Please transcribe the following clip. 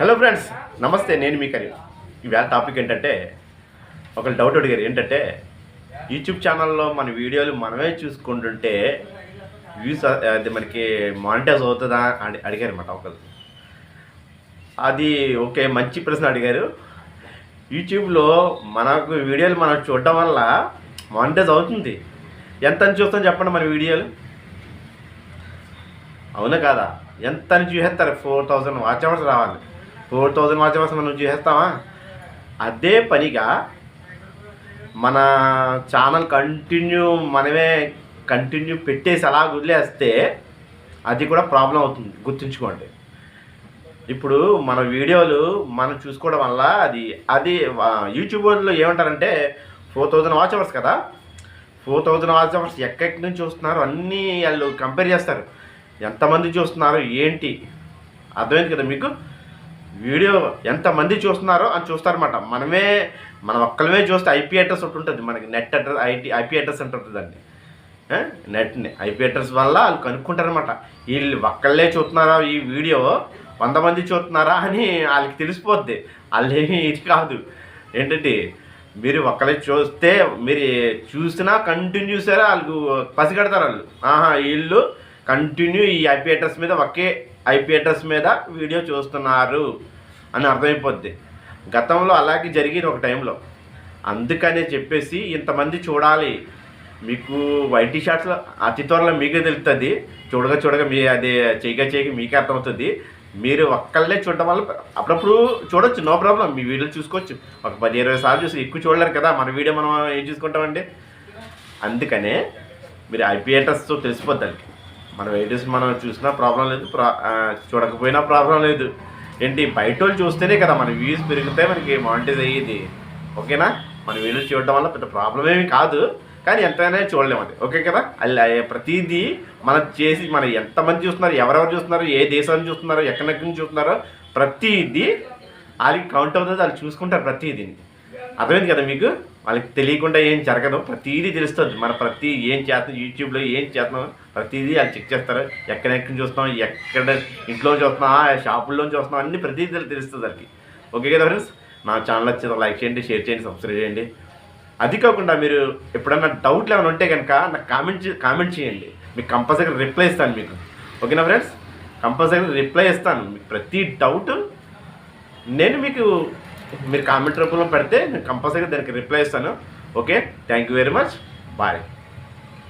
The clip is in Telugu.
హలో ఫ్రెండ్స్ నమస్తే నేను మీ కరీ. ఇవాళ టాపిక్ ఏంటంటే ఒకరు డౌట్ అడిగారు. ఏంటంటే యూట్యూబ్ ఛానల్లో మన వీడియోలు మనమే చూసుకుంటుంటే వ్యూస్ అది మనకి మానిటైజ్ అవుతుందా అని అడిగారు అనమాట ఒకరు అది ఓకే మంచి ప్రశ్న అడిగారు. యూట్యూబ్లో మనకు వీడియోలు మనం చూడడం వల్ల మానిటైజ్ అవుతుంది. ఎంత అని చూస్తాం చెప్పండి మన వీడియోలు? అవునా కాదా? ఎంత అని చూసేస్తారు? ఫోర్ థౌజండ్ వాచ్ అవర్స్ రావాలి. ఫోర్ థౌజండ్ వాచ్ అవర్స్ మనం చేస్తావా అదే పనిగా మన ఛానల్ కంటిన్యూ మనమే కంటిన్యూ పెట్టేసి అలా వదిలేస్తే అది కూడా ప్రాబ్లం అవుతుంది. గుర్తుంచుకోండి. ఇప్పుడు మన వీడియోలు మనం చూసుకోవడం వల్ల అది అది యూట్యూబ్లో ఏమంటారంటే ఫోర్ థౌజండ్ వాచ్ అవర్స్ కదా? ఫోర్ థౌజండ్ వాచ్ అవర్స్ ఎక్కడి నుంచి చూస్తున్నారు? అన్నీ వాళ్ళు కంపేర్ చేస్తారు. ఎంతమంది చూస్తున్నారు? ఏంటి? అర్థమైంది కదా మీకు? వీడియో ఎంతమంది చూస్తున్నారో అని చూస్తారన్నమాట. మనమే మనం ఒక్కలమే చూస్తే ఐపీ అడ్రస్ ఒకటి ఉంటుంది. మనకి net address IT IP address అంటే ఉంటుందండి? నెట్ని ఐపీ అడ్రస్ వల్ల వాళ్ళు కనుక్కుంటారనమాట వీళ్ళు ఒక్కళ్ళే చూస్తున్నారా ఈ వీడియో? వంద మంది చూస్తున్నారా అని వాళ్ళకి తెలిసిపోద్ది. వాళ్ళు ఏమీ ఇది కాదు. ఏంటంటే మీరు ఒక్కలే చూస్తే మీరు చూసినా కంటిన్యూ వాళ్ళకు పసిగడతారు వాళ్ళు. ఆహా వీళ్ళు కంటిన్యూ ఈ ఐపీ అడ్రస్ మీద ఒకే ఐపీ అడ్రస్ మీద వీడియో చూస్తున్నారు అని అర్థమైపోద్ది. గతంలో అలాగే జరిగింది ఒక టైంలో. అందుకనే చెప్పేసి ఇంతమంది చూడాలి. మీకు వైటీ షాట్స్లో అతి త్వరలో మీకే తెలుస్తుంది చూడగా చూడగా మీ అది చేయగా చేయగా మీకే అర్థమవుతుంది. మీరు ఒక్కళ్ళే చూడడం వల్ల అప్పుడప్పుడు చూడొచ్చు నో ప్రాబ్లం. మీ వీడియోలు చూసుకోవచ్చు. ఒక పది ఇరవై సార్లు చూసి ఎక్కువ చూడలేరు కదా. మన వీడియో మనం ఏం చూసుకుంటామండి? అందుకనే మీరు ఐపీ అడ్రస్తో తెలిసిపోద్దండి. మన వీడియోస్ మనం చూసినా ప్రాబ్లం లేదు ప్రా చూడకపోయినా ప్రాబ్లం లేదు. ఏంటి? బయట వాళ్ళు చూస్తేనే కదా మన వ్యూస్ పెరిగితే మనకి మానిటైజ్ అయ్యేది. ఓకేనా? మన వీడియోస్ చూడడం వల్ల పెద్ద ప్రాబ్లం ఏమి కాదు. కానీ ఎంతైనా చూడలేము అది ఓకే కదా? అలా ప్రతిదీ మనం చేసి మనం ఎంతమంది చూస్తున్నారు ఎవరెవరు చూస్తున్నారు ఏ దేశాన్ని చూస్తున్నారో ఎక్కడి నుంచి చూస్తున్నారో ప్రతిదీ వాళ్ళకి కౌంట్ అవుతుంది వాళ్ళు చూసుకుంటారు ప్రతిదీని. అర్థమైంది కదా మీకు? వాళ్ళకి తెలియకుండా ఏం జరగదు. ప్రతిదీ తెలుస్తుంది. మన ప్రతి ఏం చేస్తాం యూట్యూబ్లో ఏం చేస్తున్నాం ప్రతిదీ వాళ్ళు చెక్ చేస్తారు. ఎక్కడెక్కడ చూస్తున్నాం ఎక్కడ ఇంట్లో చూస్తున్నాం షాపుల్లో చూస్తున్నాం అన్ని ప్రతిదీ తెలుస్తుంది వాళ్ళకి. ఓకే కదా ఫ్రెండ్స్ నా ఛానల్ వచ్చి లైక్ చేయండి షేర్ చేయండి సబ్స్క్రైబ్ చేయండి. అది కాకుండా మీరు ఎప్పుడన్నా డౌట్లు ఏమైనా ఉంటే కనుక నాకు కామెంట్ కామెంట్ చేయండి. మీకు కంపల్సరీ రిప్లై ఇస్తాను మీకు. ఓకేనా ఫ్రెండ్స్ కంపల్సరీ రిప్లై ఇస్తాను. ప్రతి డౌట్ నేను మీకు మీరు కామెంట్ రూపంలో పెడితే నేను కంపల్సరీగా దానికి రిప్లై ఇస్తాను. Okay thank you very much bye